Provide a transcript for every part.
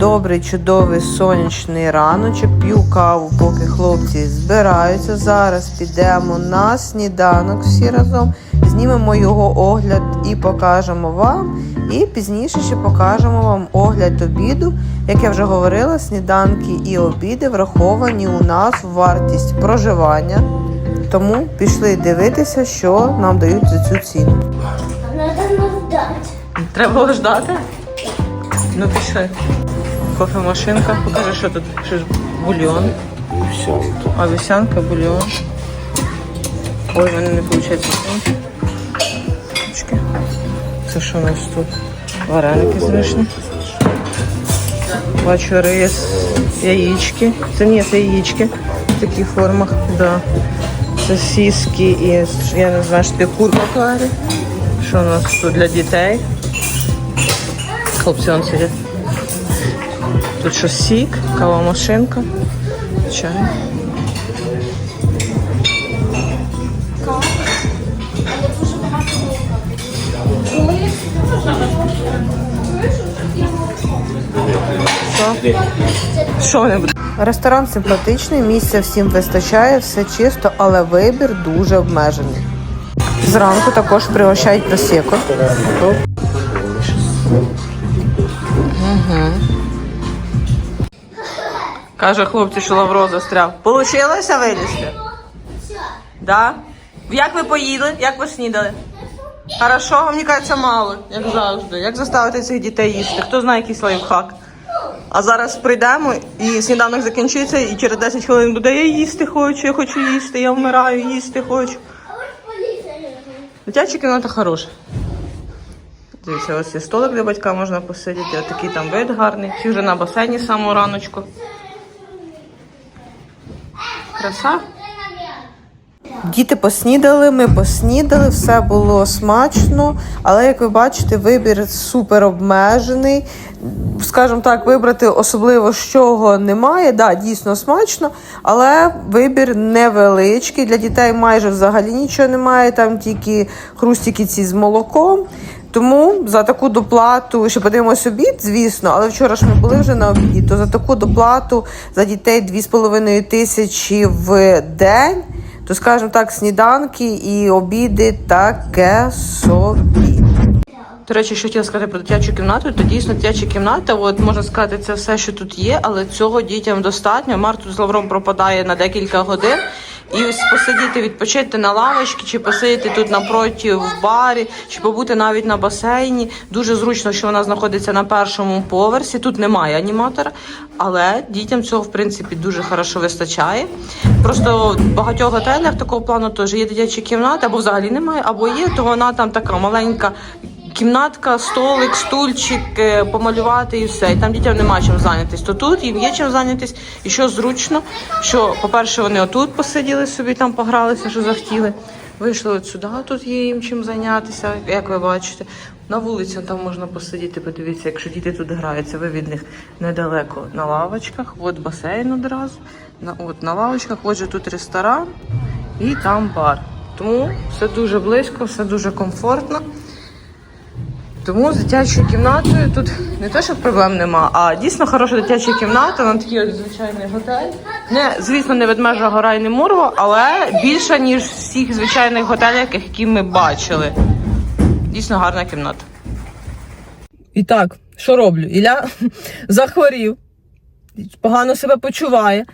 добрий, чудовий сонячний раночок. П'ю каву, поки хлопці збираються. Зараз підемо на сніданок всі разом. Знімемо його огляд і покажемо вам. І пізніше ще покажемо вам огляд обіду. Як я вже говорила, сніданки і обіди враховані у нас в вартість проживання. Тому пішли дивитися, що нам дають за цю ціну. Нас ждать. Треба ждати? Ну пішли. Кофемашинка. Покажи, що тут. Щось бульйон. Вівсянка. Овсянка, бульйон. Ой, в мене не виходить. Це що у нас тут? Вареники звичні. Бачу рис, яєчки. Це ні, це яєчки в таких формах. Да. Сосиски і я не знаю, що таке курка карі. Що у нас тут для дітей? Хлопці он сидять. Тут що сік, кава машинка, чай. Що? Вони будуть? Ресторан симпатичний, місця всім вистачає, все чисто, але вибір дуже обмежений. Зранку також пригощають просеко. Каже хлопці, що Лавро застряв. Получилося вилізти? Да? Як ви поїли? Як ви снідали? Хорошо, мені кажеться мало, як завжди. Як заставити цих дітей їсти? Хто знає якийсь лайфхак? А зараз прийдемо і сніданок закінчиться, і через 10 хвилин буде я їсти хочу, я хочу їсти, я вмираю, їсти хочу. Дитяча кімната хороша. Дивіться, ось є столик для батька можна посидіти, отакий там вид гарний. Всі вже на басейні самого раночку. Краса. Діти поснідали, ми поснідали, все було смачно, але як ви бачите, вибір супер обмежений. Скажімо так, вибрати особливо з чого немає. Да, дійсно смачно, але вибір невеличкий. Для дітей майже взагалі нічого немає, там тільки хрустики ці з молоком. Тому за таку доплату, ще подивимось обід, звісно, але вчора ж ми були вже на обіді, то за таку доплату за дітей 2,5 тисячі в день, то скажімо так, сніданки і обіди таке собі. До речі, що хотіла сказати про дитячу кімнату, то дійсно дитяча кімната, от можна сказати, це все, що тут є, але цього дітям достатньо. Мар тут з лавром пропадає на декілька годин. І ось посидіти, відпочити на лавочці, чи посидіти тут напроти в барі, чи побути навіть на басейні. Дуже зручно, що вона знаходиться на першому поверсі. Тут немає аніматора, але дітям цього в принципі дуже хорошо вистачає. Просто в багатьох готелях такого плану теж є дитячі кімнати, або взагалі немає, або є, то вона там така маленька. Кімнатка, столик, стульчик, е, помалювати і все. І там дітям немає чим зайнятися. То тут їм є чим зайнятися. І що зручно, що, по-перше, вони отут посиділи собі, там погралися, що захотіли. Вийшли от сюди, тут є їм чим зайнятися, як ви бачите. На вулиці там можна посидіти, подивіться, якщо діти тут граються, ви від них недалеко на лавочках. От басейн одразу. На, от на лавочках, от же тут ресторан і там бар. Тому все дуже близько, все дуже комфортно. Тому з дитячою кімнатою тут не те, що проблем нема, а дійсно хороша дитяча кімната, на такий ось звичайний готель. Не, звісно, не ведмежа гора і не мурва, але більша, ніж всіх звичайних готелях, які ми бачили. Дійсно гарна кімната. І так, що роблю? Ілля захворів, погано себе почуває.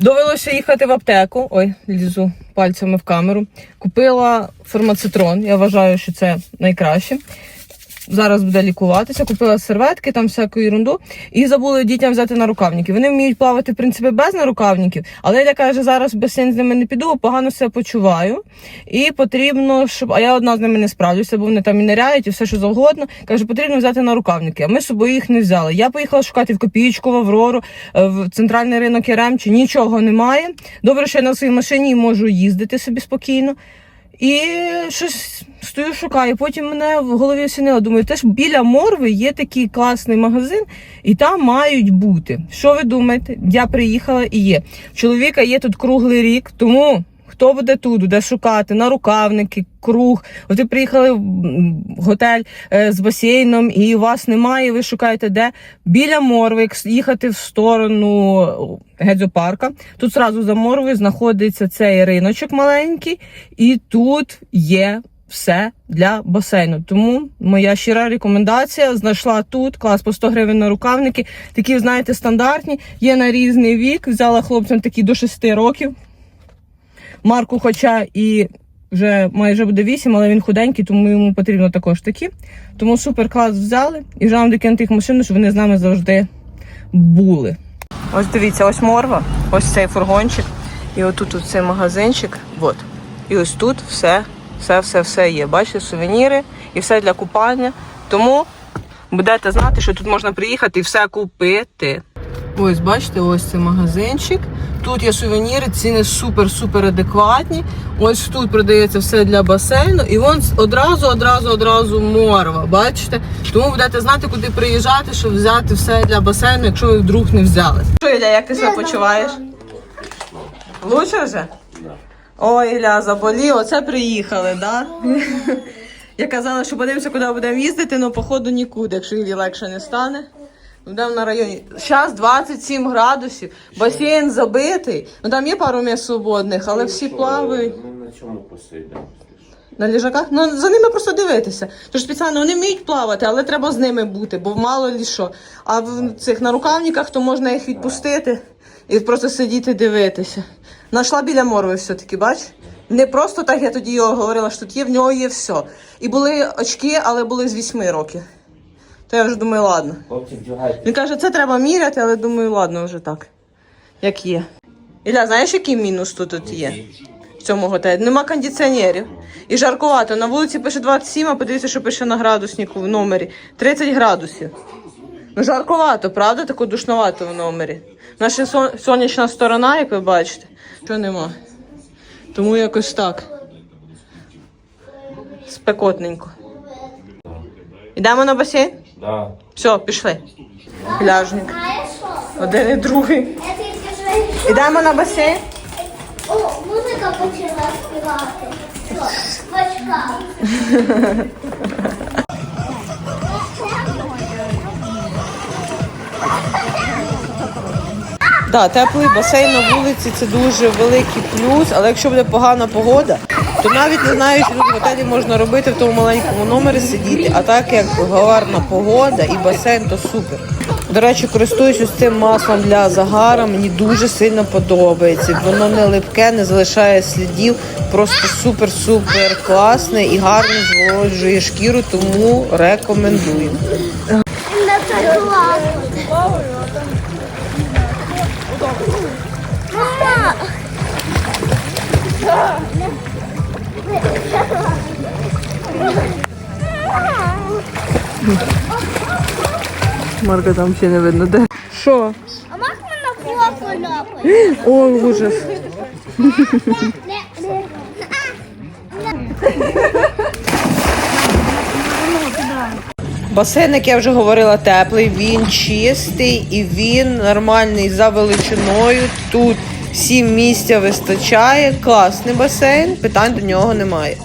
Довелося їхати в аптеку. Ой, лізу пальцями в камеру. Купила фармацитрон. Я вважаю, що це найкраще. Зараз буде лікуватися. Купила серветки, там всяку ерунду. І забули дітям взяти на рукавники. Вони вміють плавати, в принципі, без нарукавників. Але я каже, зараз в басейн з ними не піду, погано себе почуваю. І потрібно, щоб. А я одна з ними не справлюся, бо вони там і ниряють, і все, що завгодно. Каже, потрібно взяти на рукавники. А ми з собою їх не взяли. Я поїхала шукати в копієчку, в Аврору, е, в центральний ринок Яремчі. Нічого немає. Добре, що я на своїй машині можу їздити собі спокійно. І щось стою, шукаю. Потім мене в голові осінило. Думаю, теж біля морви є такий класний магазин, і там мають бути. Що ви думаєте? Я приїхала і є. Чоловіка є тут круглий рік, тому хто буде тут, буде шукати на рукавники, круг. От ви приїхали в готель е, з басейном і у вас немає, ви шукаєте де? Біля Морви, як їхати в сторону Гедзопарка. Тут зразу за Морвою знаходиться цей риночок маленький, і тут є все для басейну. Тому моя щира рекомендація знайшла тут клас по 100 гривень на рукавники. Такі, знаєте, стандартні. Є на різний вік. Взяла хлопцям такі до 6 років. Марку, хоча і вже майже буде 8, але він худенький, тому йому потрібно також такі. Тому супер клас взяли і вже вам докинути їх в машину, щоб вони з нами завжди були. Ось дивіться, ось морва, ось цей фургончик. І отут тут цей магазинчик. От. І ось тут все, все, все, все є. Бачите, сувеніри і все для купання. Тому будете знати, що тут можна приїхати і все купити. Ось, бачите, ось цей магазинчик. Тут є сувеніри, ціни супер-супер адекватні. Ось тут продається все для басейну, і вон одразу, одразу, одразу морва. Бачите? Тому будете знати, куди приїжджати, щоб взяти все для басейну, якщо ви вдруг не взяли. Що, Ілля, як ти себе почуваєш? Лучше вже? Ой, Ілля, заболів, оце приїхали, да? Я казала, що подивимося, куди будемо їздити, але походу нікуди, якщо Іллі легше не стане. Будемо на районі. Зараз 27 градусів, басейн забитий. Ну там є пару місць свободних, але всі плавають. Ми на чому посидимо? На ліжаках? Ну за ними просто дивитися. Тож спеціально вони вміють плавати, але треба з ними бути, бо мало лі що. А в цих нарукавниках то можна їх відпустити і просто сидіти дивитися. Нашла біля морви все-таки, бач? Не просто так я тоді його говорила, що тут є, в нього є все. І були очки, але були з 8 років. То я вже думаю, ладно. Хлопці, вдягайте. Він каже, це треба міряти, але думаю, ладно, вже так. Як є. Ілля, знаєш, який мінус тут, тут є? В цьому готелі? Нема кондиціонерів. І жаркувато. На вулиці пише 27, а подивіться, що пише на градуснику в номері. 30 градусів. Ну, жаркувато, правда? Тако душновато в номері. Наша сон- сонячна сторона, як ви бачите, що нема. Тому якось так. Спекотненько. Йдемо на басейн? Да. Все, пішли. Пляжник. Один і другий. Йдемо на басейн. О, музика почала співати. Бачка. Да, теплий басейн на вулиці це дуже великий плюс, але якщо буде погана погода, то навіть не знаю, що тут в готелі можна робити в тому маленькому номері сидіти. А так як гарна погода і басейн, то супер. До речі, користуюсь ось цим маслом для загара. Мені дуже сильно подобається. Воно не липке, не залишає слідів. Просто супер-супер класне і гарно зволожує шкіру, тому рекомендую. Мама! Марка там ще не видно. Де? Що? А можна на попу ляпати? Ой, ужас. Басейн, як я вже говорила, теплий, він чистий і він нормальний за величиною. Тут всім місця вистачає. Класний басейн, питань до нього немає.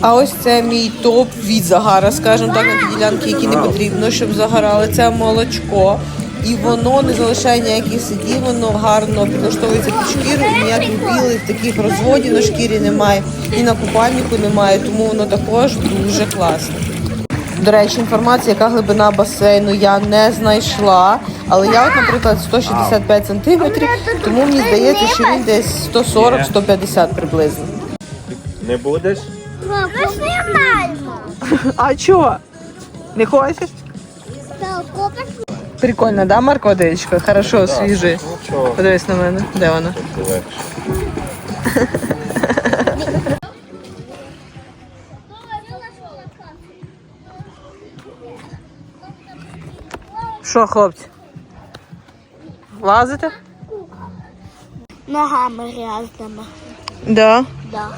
А ось це мій топ від загара, скажімо так, на ті ділянки, які не потрібно, щоб загорали. Це молочко. І воно не залишає ніяких слідів, воно гарно підлаштовується під шкіру, і ніяких білих таких розводів на шкірі немає, і на купальнику немає, тому воно також дуже класне. До речі, інформація, яка глибина басейну, я не знайшла. Але я, от, наприклад, 165 сантиметрів, тому мені здається, що він десь 140-150 приблизно. Не будеш? А чого? Не хочеш? Прикольно, да, Марко водичка? Хорошо, свіжий. Подивись на мене. Де вона? Що, хлопці? Лазите? ногами грязними. Да. Да.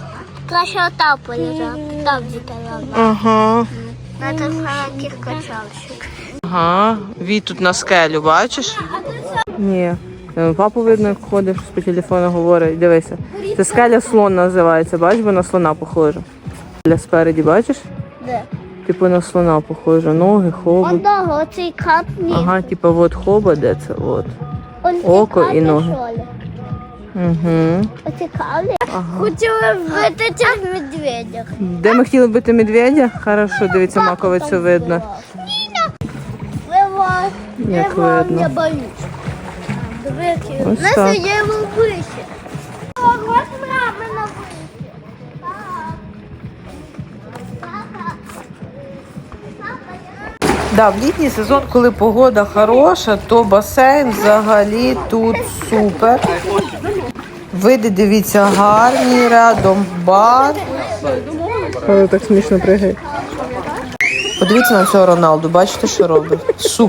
Краще отак полежати. Там діти. Ага. На тих маленьких. Ага. Вій тут на скелю, бачиш? Ні. Е, Папу видно, як ходиш, по телефону говорить. Дивися. Це скеля слон називається, бачиш, бо на слона похожа. Для спереді, бачиш? Де? Типу на слона похожа. Ноги, хобот. Одного, оцей капні. Ага, типу, от хоба, де це? От. Он око і ноги. Угу. Оці каплі. Хотіли вбити цих медведях. Де ми хотіли бити медведя? Хорошо, дивіться, маковицю видно. Вивай. Як Вивай, видно. я боюсь. Дивіться, Ось нас так. є. Да, в літній сезон, коли погода хороша, то басейн взагалі тут супер. Види, дивіться, гарні, рядом бар. так смішно пригає. Подивіться на цього Роналду, бачите, що робить? Су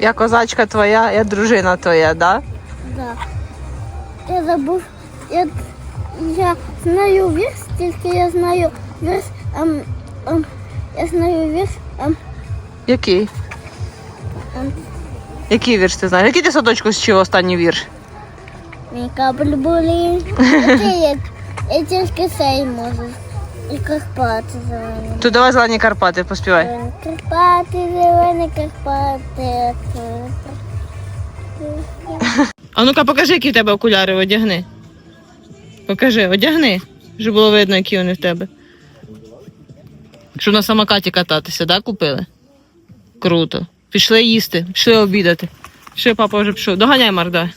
Я козачка твоя, я дружина твоя, да? Да. Я забув. Я, я знаю вірш, тільки я знаю вірш. Ем, ем, я знаю вірш. Ем, Який? ем, Який вірш ти знаєш? Який ти садочку вчив останній вірш? мій кабель були. Я, я тільки цей можу. І Карпати зелені. То давай зелені Карпати поспівай. Карпати, зелені Карпати. А ну-ка покажи, які в тебе окуляри, одягни. Покажи, одягни, щоб було видно, які вони в тебе. Щоб на самокаті кататися, да, купили? Круто. Пішли їсти, пішли обідати. Пішли, папа вже пішов. Доганяй, Марда.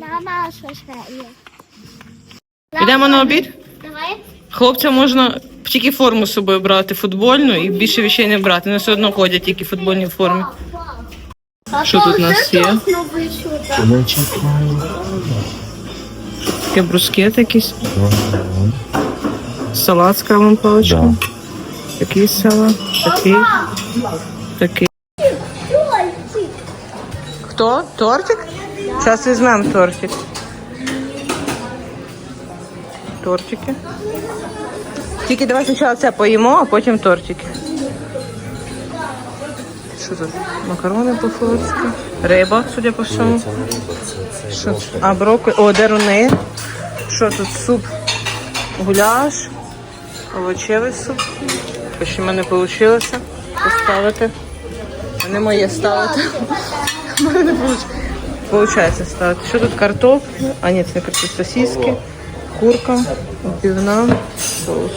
Мама, що ще є? Йдемо на обід? Давай. Хлопцям можна тільки форму з собою брати футбольну і більше вещей не брати. Вони все одно ходять тільки в футбольній формі. Що тут у нас є? Таке брускет якийсь. Салат з кавом паличкою. Такий салат, такий, такий. Хто? Тортик? Зараз візьмемо тортик. Тортики. Тільки давай спочатку це поїмо, а потім тортики. Що тут? Макарони по-флотськи. Риба, судя по всьому. Що? А брокколі. О, деруни. Що тут? Суп. Гуляш. Овочевий суп. Ще в мене вийшло поставити. Не моє ставити. Виходить ставити. Що тут картопля? А ні, це не картопля. Сосиски, курка, відбивна, соус.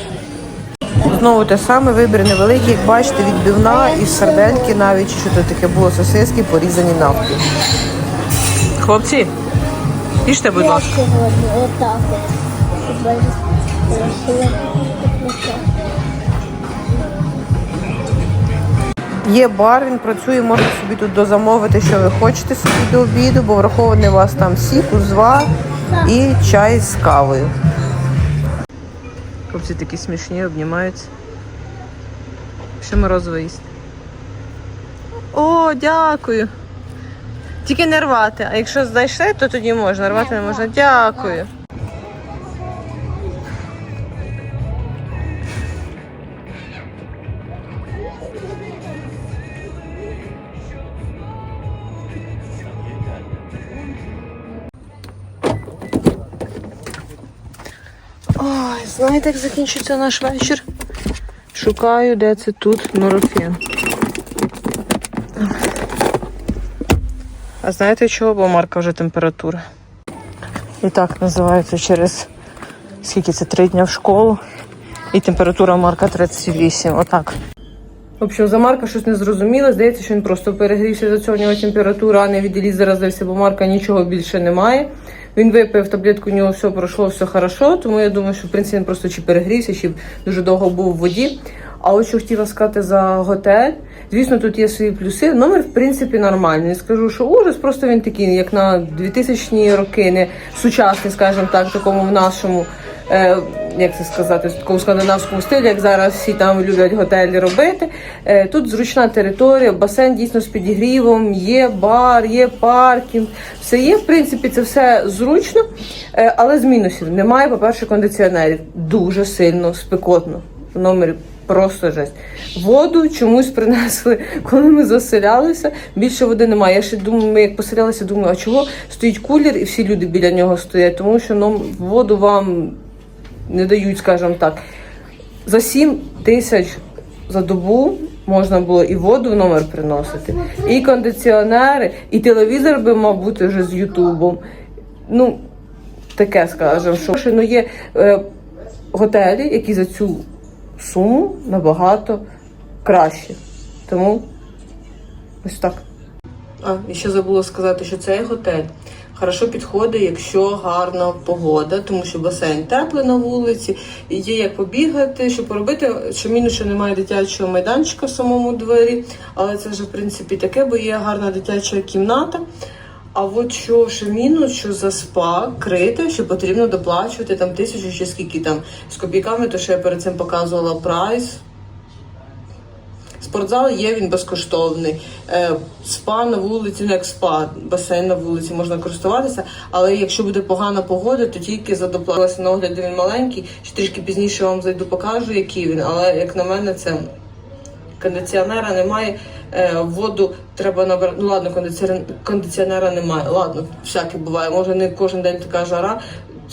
Знову те саме, вибір невеликий, як бачите, відбивна і сардельки навіть що то таке було сосиски, порізані навпіл. Хлопці, їжте, будь ласка. Є бар, він працює, можете собі тут дозамовити, що ви хочете собі до обіду, бо врахований у вас там сік, узвар і чай з кавою. Хлопці такі смішні, обнімаються. Ще морозиво їсти. О, дякую. Тільки не рвати. А якщо знайшли, то тоді можна. Рвати не можна. Дякую. Знаєте, як закінчиться наш вечір? Шукаю, де це тут норофен. А знаєте чого? Бо Марка вже температура. І так називається через скільки це три дня в школу. І температура Марка 38. Отак. В общем, за Марка щось не зрозуміло. Здається, що він просто перегрівся за цього у нього температура, а не від заразився, бо Марка нічого більше немає. Він випив таблетку, у нього все пройшло, все хорошо. Тому я думаю, що в принципі він просто чи перегрівся, чи дуже довго був в воді. А от що хотіла сказати за готель. Звісно, тут є свої плюси. Номер, в принципі, нормальний. Скажу, що ужас, просто він такий, як на 2000-ні роки, не сучасний, скажімо так, такому в нашому, е, як це сказати, в такому скандинавському стилі, як зараз всі там люблять готелі робити. Е, тут зручна територія, басейн дійсно з підігрівом, є бар, є паркінг. Все є, в принципі, це все зручно, е, але з мінусів немає, по-перше, кондиціонерів. Дуже сильно спекотно в номері. Просто жесть. Воду чомусь принесли, коли ми заселялися. Більше води немає. Я ще думаю, ми як поселялися, думаю, а чого стоїть кулер і всі люди біля нього стоять, тому що ну, воду вам не дають, скажімо так. За 7 тисяч за добу можна було і воду в номер приносити, і кондиціонери, і телевізор би мав бути вже з Ютубом. Ну, таке скажемо, що ну, є е, готелі, які за цю суму набагато краще. Тому ось так. А, і ще забула сказати, що цей готель хорошо підходить, якщо гарна погода, тому що басейн теплий на вулиці, і є як побігати, що поробити. Мінус, що немає дитячого майданчика в самому дворі, але це вже в принципі таке, бо є гарна дитяча кімната. А от що ще мінус, що за спа крите, що потрібно доплачувати там тисячу чи скільки там з копійками, то що я перед цим показувала прайс. Спортзал є, він безкоштовний. Е, Спа на вулиці, ну як спа, басейн на вулиці можна користуватися, але якщо буде погана погода, то тільки за доплату. На огляді він маленький, ще трішки пізніше вам зайду покажу, який він. Але як на мене, це кондиціонера немає. Е, воду треба набирати. Ну ладно, кондиціонера немає. Ладно, всяке буває. Може не кожен день така жара.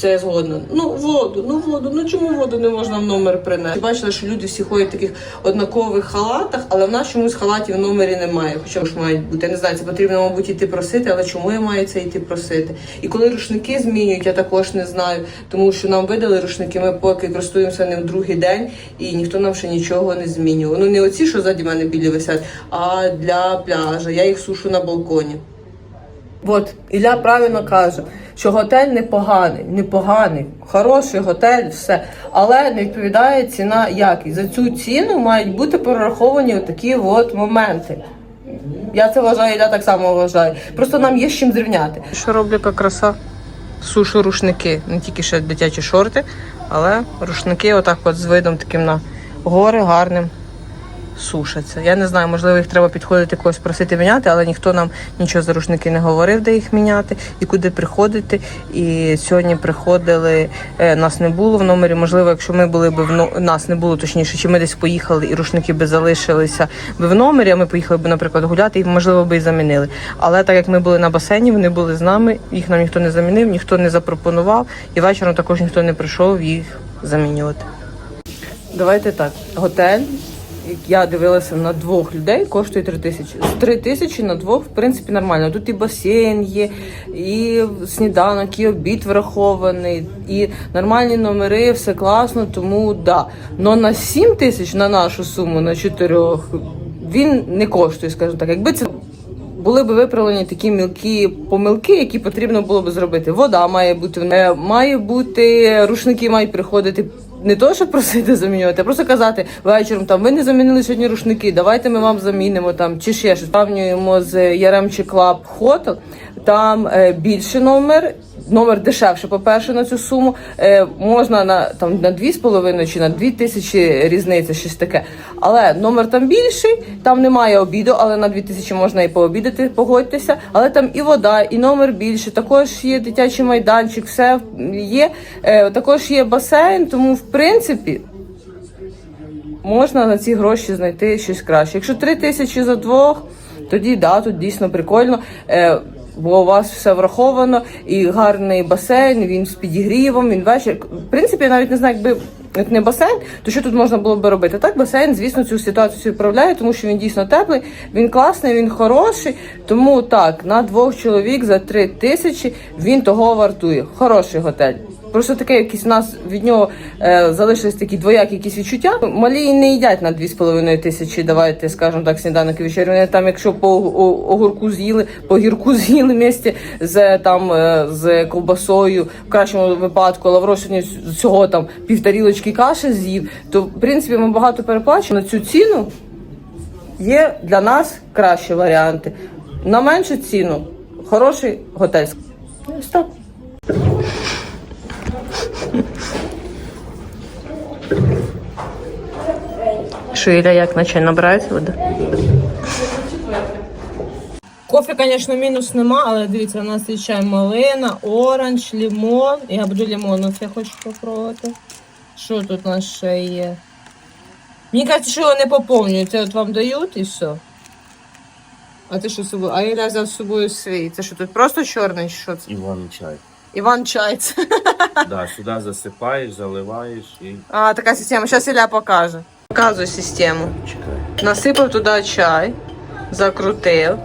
Це я згодна. Ну воду, ну воду. Ну чому воду не можна в номер принести? Бачила, що люди всі ходять в таких однакових халатах, але в нас чомусь халатів в номері немає. Хоча ж мають бути. Я не знаю, це потрібно, мабуть, іти просити, але чому я маю це йти просити? І коли рушники змінюють, я також не знаю, тому що нам видали рушники. Ми поки користуємося ним другий день, і ніхто нам ще нічого не змінював. Ну не оці, що ззаді мене білі висять, а для пляжа. Я їх сушу на балконі. От, Ілля правильно каже, що готель непоганий, непоганий, хороший готель, все. Але не відповідає ціна якість. За цю ціну мають бути прораховані такі от моменти. Я це вважаю, Ілля так само вважає. Просто нам є з чим зрівняти. Що роблю яка краса? Сушу рушники, не тільки ще дитячі шорти, але рушники отак от з видом таким на гори гарним сушаться. Я не знаю, можливо, їх треба підходити когось просити міняти, але ніхто нам нічого за рушники не говорив, де їх міняти і куди приходити. І сьогодні приходили, е, нас не було в номері. Можливо, якщо ми були б в но- нас не було точніше, чи ми десь поїхали і рушники би залишилися би в номері, а ми поїхали б, наприклад, гуляти, і можливо би і замінили. Але так як ми були на басейні, вони були з нами, їх нам ніхто не замінив, ніхто не запропонував, і вечором також ніхто не прийшов їх замінювати. Давайте так. Готель. Я дивилася на двох людей, коштує 3 тисячі. З 3 тисячі на двох, в принципі, нормально. Тут і басейн є, і сніданок, і обід врахований, і нормальні номери, все класно, тому да. Но на 7 тисяч на нашу суму, на чотирьох, він не коштує, скажімо так. Якби це були б виправлені такі мілкі помилки, які потрібно було б зробити. Вода має бути е, має бути, рушники мають приходити. Не то, щоб просити замінювати, а просто казати вечором там ви не замінили сьогодні рушники, давайте ми вам замінимо там чи ще щось. Сравнюємо з Яремчі Клаб Хотел, там е, більший номер, номер дешевше, по-перше, на цю суму. Е, можна на там на 2,5 чи на 2 тисячі різниця, щось таке. Але номер там більший, там немає обіду, але на 2 тисячі можна і пообідати, погодьтеся. Але там і вода, і номер більше. Також є дитячий майданчик, все є. Е, також є басейн, тому в принципі. Можна на ці гроші знайти щось краще. Якщо 3 тисячі за двох, тоді да, тут дійсно прикольно. Е, бо у вас все враховано, і гарний басейн, він з підігрівом, він вечір. В принципі, я навіть не знаю, якби як не басейн, то що тут можна було би робити? Так, басейн, звісно, цю ситуацію вправляє, тому що він дійсно теплий, він класний, він хороший. Тому так, на двох чоловік за три тисячі він того вартує. Хороший готель. Просто таке якісь у нас від нього е, залишились такі двоякі якісь відчуття. Малі не їдять на 2,5 тисячі, давайте скажемо так, сніданок і вечерю. Вони там, якщо по огурку з'їли, по гірку з'їли місті з там е, з ковбасою, в кращому випадку Лавро сьогодні всього там півтарілочки каші з'їв, то в принципі ми багато переплачуємо на цю ціну. Є для нас кращі варіанти. На меншу ціну хороший готель. Ось Що, як на чай набирається вода? Кофе, звісно, мінус нема, але дивіться, у нас є чай малина, оранж, лимон. Я буду лимон, от я хочу попробувати. Що тут у нас ще є? Мені кажуть, що його не поповнюють. Це от вам дають і все. А ти що з собою? А Іля взяв з собою свій. Це що тут просто чорний? Що це? Іван чай. Іван чай. це. Да, сюди засипаєш, заливаєш і А, така система. Зараз Ілля покаже. Показує систему. чекай. Насипав туди чай, закрутив.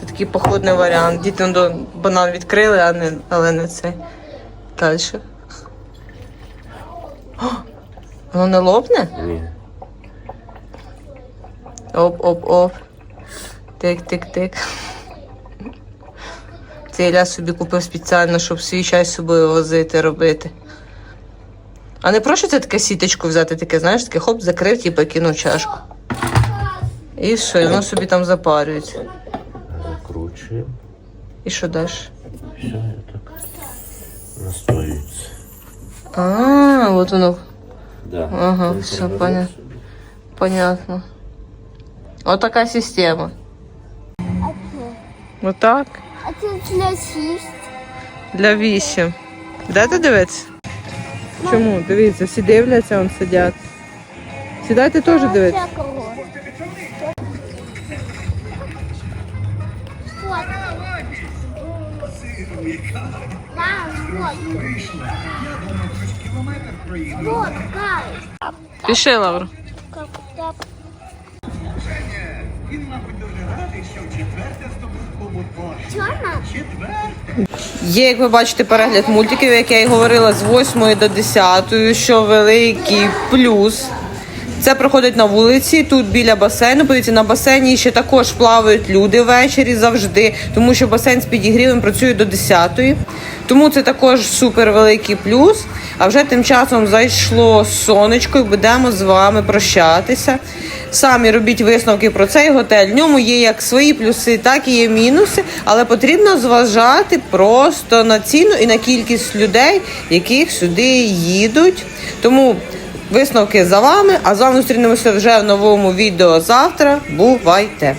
Це такий походний варіант. Діти до банан відкрили, а не, але не цей. Далі. О, Воно не лопне? Ні. Оп-оп-оп. Тик-тик-тик. Це Ілля собі купив спеціально, щоб свій чай з собою возити, робити. А не прошу це таке сіточку взяти, таке, знаєш, таке хоп, закрив, типу, кинув чашку. І все, і воно собі там запарюється. Закручуємо. І що далі? Все, і так настоюється. А, от воно. Да. Ага, Ти все, понятно. собі. Понятно. От така система. Отак. А це для шість. Для вісім. Де ти дивитися? Чому? Дивіться, всі дивляться, он сидять. Сідайте теж дивитися. Це кого? Вот. Мам, вот. Вот, Кай. Піши, Є, як ви бачите, перегляд мультиків, як я і говорила, з 8 до 10, що великий плюс. Це проходить на вулиці, тут біля басейну. Подивіться, на басейні ще також плавають люди ввечері завжди, тому що басейн з підігрівом працює до 10. Тому це також супер великий плюс. А вже тим часом зайшло сонечко і будемо з вами прощатися. Самі робіть висновки про цей готель. В ньому є як свої плюси, так і є мінуси, але потрібно зважати просто на ціну і на кількість людей, яких сюди їдуть. Тому висновки за вами. А з вами зустрінемося вже в новому відео завтра. Бувайте!